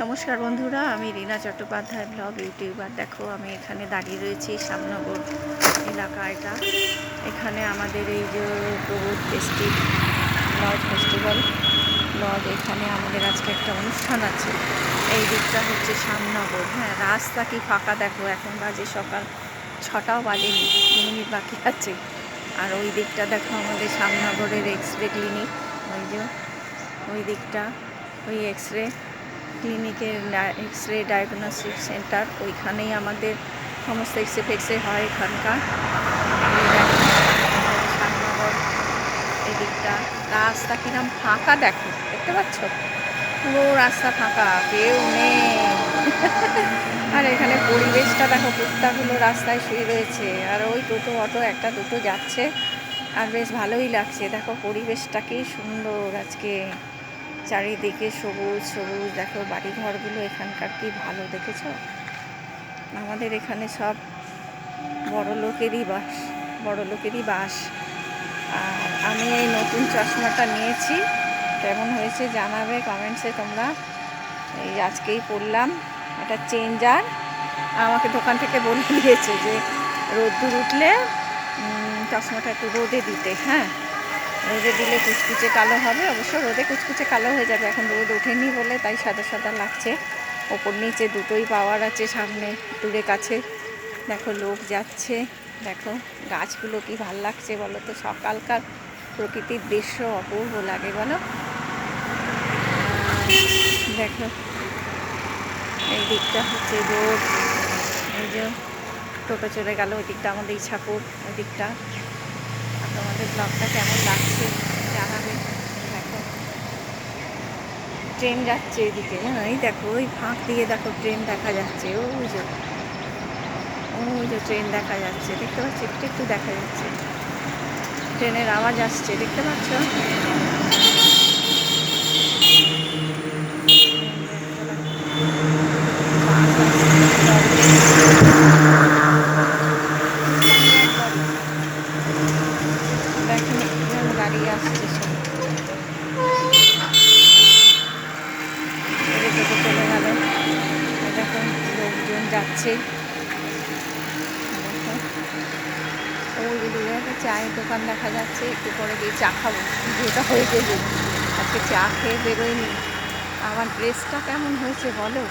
নমস্কার বন্ধুরা, আমি রীনা চট্টোপাধ্যায় ব্লগ ইউটিউবার। দেখো, আমি এখানে দাঁড়িয়ে রয়েছি শ্যামনগর এলাকা এটা এখানে আমাদের এই যে Prabodh festive lodge festival, lodge এখানে আমাদের আজকে একটা অনুষ্ঠান আছে। এই দিকটা হচ্ছে শ্যামনগর। হ্যাঁ রাস্তা কি ফাঁকা দেখো, এখন বাজে সকাল ছটাও বাজেনি, মিনিট বাকি আছে। আর ওই দিকটা দেখো আমাদের শ্যামনগরের এক্স রে ক্লিনিক ওই যে, ওই দিকটা, ওই এক্স রে ক্লিনিকের এক্স রে ডায়াগনস্টিক সেন্টার, ওইখানেই আমাদের সমস্ত এক্স রে ফেক্স রে হয় এখানকার এদিকটা। রাস্তা কিরম ফাঁকা দেখো, দেখতে পাচ্ছ? পুরো রাস্তা ফাঁকা, কেউ নেই। আর এখানে পরিবেশটা দেখো কুত্তাগুলো রাস্তায় শুয়ে রয়েছে। আর ওই টোটো, অটো, একটা, দুটো যাচ্ছে। আর বেশ ভালোই লাগছে। দেখো, পরিবেশটা কি সুন্দর আজকে। চারিদিকে সবুজ সবুজ। দেখো বাড়ি ঘরগুলো এখানকার কি ভালো, দেখেছ? আমাদের এখানে সব বড় লোকেরই বাস, বড় লোকেরই বাস। আর আমি এই নতুন চশমাটা নিয়েছি। কেমন হয়েছে জানাবে কমেন্টসে তোমরা। এই আজকেই পড়লাম। এটা চেঞ্জার। আমাকে দোকান থেকে বলে দিয়েছে যে রোদ্দুর উঠলে চশমাটা একটু রোদে দিতে হ্যাঁ? রোদে দিলে কুচকুচে কালো হবে। অবশ্য রোদে কুচকুচে কালো হয়ে যাবে। এখন রোদ ওঠেনি বলে তাই সাদা সাদা লাগছে। ওপর নিচে দুটোই পাওয়ার আছে, সামনে দূরে কাছে। দেখো লোক যাচ্ছে। দেখো গাছগুলো কি ভালো লাগছে বলো তো? সকালকার প্রকৃতির দৃশ্য অপূর্ব লাগে বলো। দেখো এই দিকটা হচ্ছে রোড এই যে টোটো চলে গেল, ওই দিকটা আমাদের ইচ্ছাপুর ওই দিকটা। তোমাদের ব্লগটা কেমন লাগছে জানাবে? দেখো। ট্রেন যাচ্ছে এদিকে হ্যাঁ এই দেখো ওই ফাঁক দিয়ে দেখো ট্রেন দেখা যাচ্ছে, ও যে ওই যে ট্রেন দেখা যাচ্ছে, দেখতে পাচ্ছি? একটু একটু দেখা যাচ্ছে। ট্রেনের আওয়াজ আসছে, দেখতে পাচ্ছ দেখেন কিরম গাড়ি আসছে সব এদিকে তো চলে গেল এই দেখো লোকজন যাচ্ছে দেখো ওই যে দূরে একটা চায়ের দোকান দেখা যাচ্ছে, একটু পরে গিয়ে চা খাব। যেটা হয়ে গেছে। আজকে চা খেয়ে বেরোয়নি। আমার ড্রেসটা কেমন হয়েছে বলো?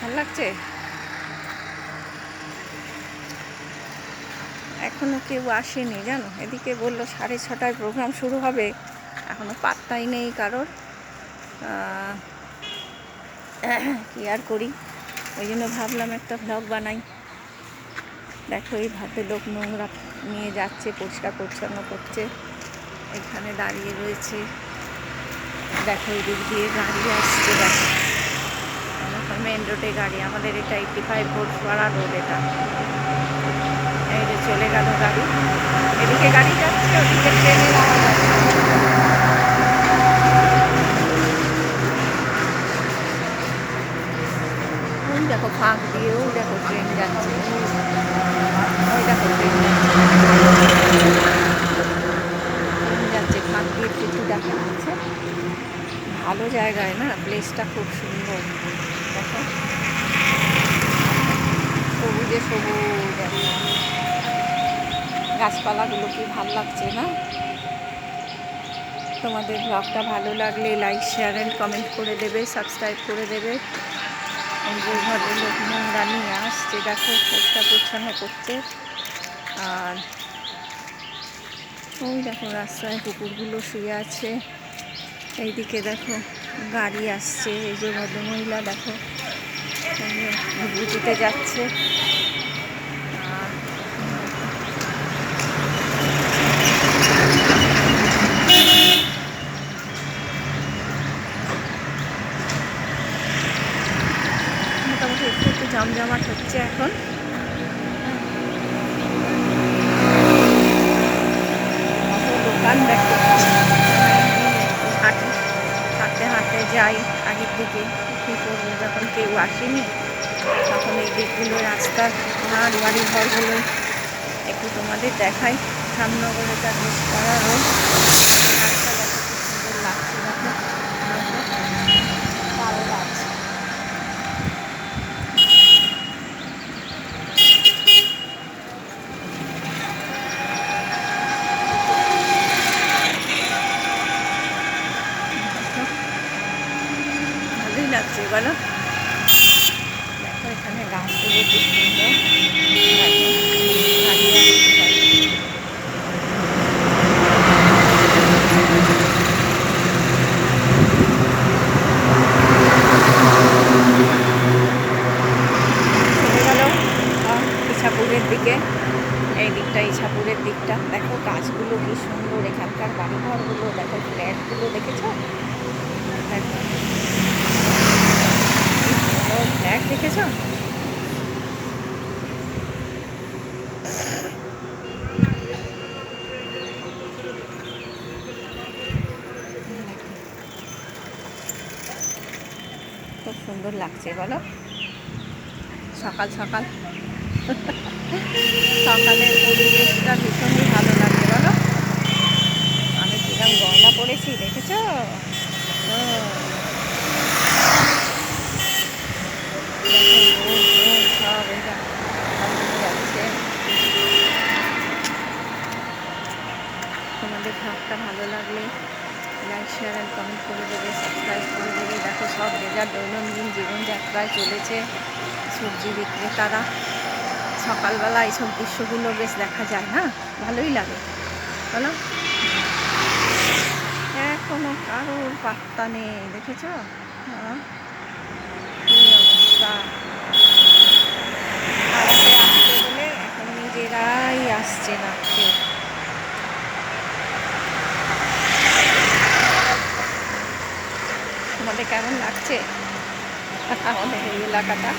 ভালো লাগছে? এখনও কেউ আসেনি, জানো? এদিকে বলল সাড়ে ছটায় প্রোগ্রাম শুরু হবে। এখনও পাত্তাই নেই কারোর। কি আর করি? ওই জন্য ভাবলাম একটা ভ্লগ বানাই। দেখো, এই ভাতে লোক নোংরা নিয়ে যাচ্ছে, পরিষ্কার পরিচ্ছন্ন করছে। এখানে দাঁড়িয়ে রয়েছে। দেখো এই দিক দিয়ে গাড়ি আসছে, দেখো। মেন রোডে গাড়ি, আমাদের এটা এইটি ফাইভ ভোট পাড়া রোড এটা। এই যে চলে গেল গাড়ি। এদিকে গাড়ি যাচ্ছে, ওদিকে ট্রেনের আওয়াজ আসছে দেখো ফাঁক দিয়ে, ওই দেখো ট্রেন যাচ্ছে। ওই দেখো ট্রেন যাচ্ছে। ফাঁক দিয়ে একটু দেখা যাচ্ছে ভালো জায়গায় না প্লেসটা খুব সুন্দর। দেখো। সবুজে সবুজ। গাছপালাগুলো কি ভালো লাগছে না? তোমাদের ব্লগটা ভালো লাগলে লাইক শেয়ার অ্যান্ড কমেন্ট করে দেবে সাবস্ক্রাইব করে দেবে। যে ভদ্রলোক নোংরা নিয়ে আসছে, দেখো পরিষ্কার পরিচ্ছন্ন করছে। আর ওই দেখো রাস্তায় কুকুরগুলো শুয়ে আছে। এইদিকে দেখো গাড়ি আসছে, এই যে ভদ্রমহিলা দেখো ঘুরতে যাচ্ছে আর মোটামুটি একটু একটু জমজমাট হচ্ছে এখন। দোকান হাঁটি হাঁটতে হাঁটতে যাই আগের দিকে, কী করব? যখন কেউ আসেনি, তখন এই দিকগুলো, রাস্তার ঘাট বাড়ি ঘরগুলো একটু তোমাদের দেখাই। সামনগরে তার বেশ করা রোড রাস্তা দেখো কি সুন্দর লাগছে দেখো দেখো। লাগছে বলো দেখো এখানে গাছগুলো কি সুন্দর দেখো, দাঁড়িয়ে আছে সবাই। চলে গেল আহ, ইছাপুরের দিকে এই দিকটা ইছাপুরের দিকটা দেখো গাছগুলো কি সুন্দর এখানকার বাড়িঘরগুলো দেখো ফ্ল্যাটগুলো দেখেছ দেখো ফ্ল্যাট দেখেছ খুব সুন্দর লাগছে বলো? সকাল সকাল। সকালের পরিবেশটা ভীষণই ভালো লাগে বলো আমি কিরম গয়না পরেছি দেখেছ সব এটা ভালো যাচ্ছে তোমাদের ভাবটা ভালো লাগলে লাইক শেয়ার অ্যান্ড কমেন্ট করে দেবে সাবস্ক্রাইব করে দেবে। দেখো সব যে দৈনন্দিন জীবনযাত্রায় চলেছে সবজি বিক্রেতারা। সকালবেলা এইসব দৃশ্যগুলো বেশ দেখা যায় না ভালোই লাগে। বলো। এখনও কারোর পাত্তা নেই, দেখেছ? হ্যাঁ? কি অবস্থা? হাওয়াতে আসতে বলে এখন নিজেরাই আসছে না কেউ তোমাদের কেমন লাগছে? আমাদের এই এলাকাটা।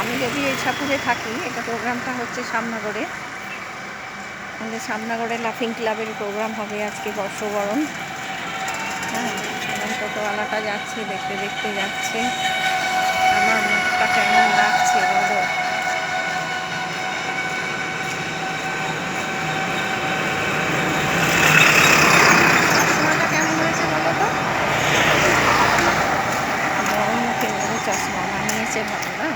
আমি যদি এই ছাপুরে থাকি, এটা প্রোগ্রামটা হচ্ছে সামনাগড়ে আমাদের সামনাগড়ে লাফিং ক্লাবের প্রোগ্রাম হবে আজকে বর্ষবরণ। হ্যাঁ এলাকা যাচ্ছে, দেখতে দেখতে যাচ্ছে। আমার মুখটা কেমন লাগছে বলো চশমাটা কেমন হয়েছে বলো তো বড় মুখে বড় চশমা মানিয়েছে ভালো না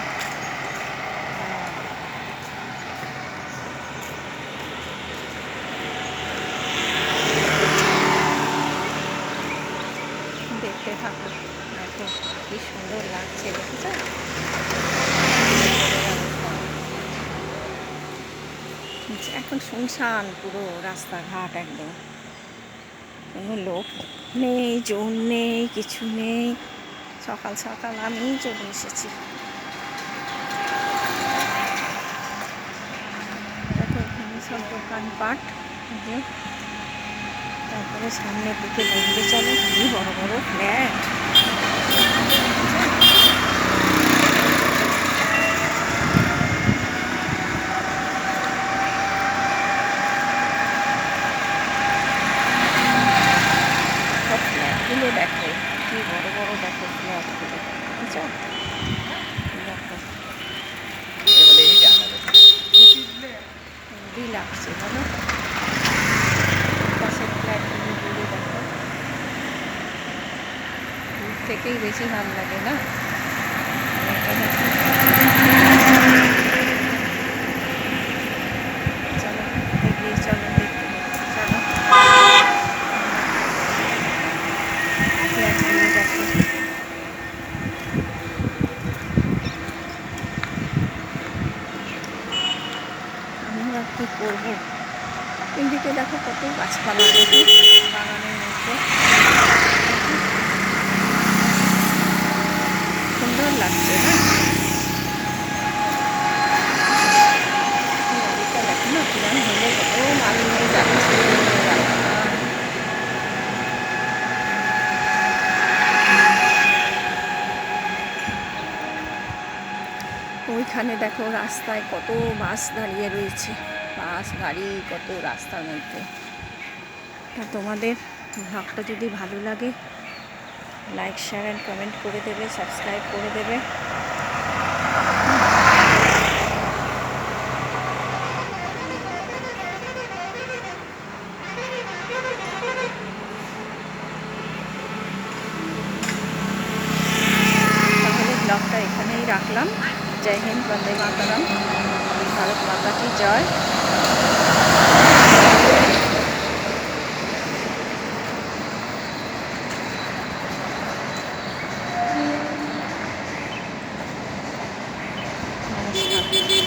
দেখতে থাকো দেখো কি সুন্দর লাগছে, দেখেছ? এখন শুনশান পুরো রাস্তাঘাট একদম। কোনো লোক নেই, জন নেই, কিছু নেই। সকাল সকাল আমি চলে এসেছি। সব দোকানপাট তারপরে সামনের দিকে বলতে চলে, কি বড় বড় ফ্ল্যাট সব ফ্ল্যাটগুলো দেখো কি বড় বড় দেখো ফ্ল্যাটগুলো বুঝছ দেখো হেভি লাগছে বলো পাশের ফ্ল্যাটগুলো দূরে দেখো দূর থেকেই বেশি ভালো লাগে না? কি করব? এদিকে দেখো কত গাছপালা বাগানের মধ্যে সুন্দর যাচ্ছে ওইখানে দেখো রাস্তায় কত বাস দাঁড়িয়ে রয়েছে। বাস, গাড়ি, কত রাস্তার মধ্যে। তা তোমাদের ভাগটা যদি ভালো লাগে লাইক শেয়ার অ্যান্ড কমেন্ট করে দেবে সাবস্ক্রাইব করে দেবে। তাহলে ব্লগটা এখানেই রাখলাম। জয় হিন্দ, বন্দে মাতারাম। ভারত মাতা কি জয়।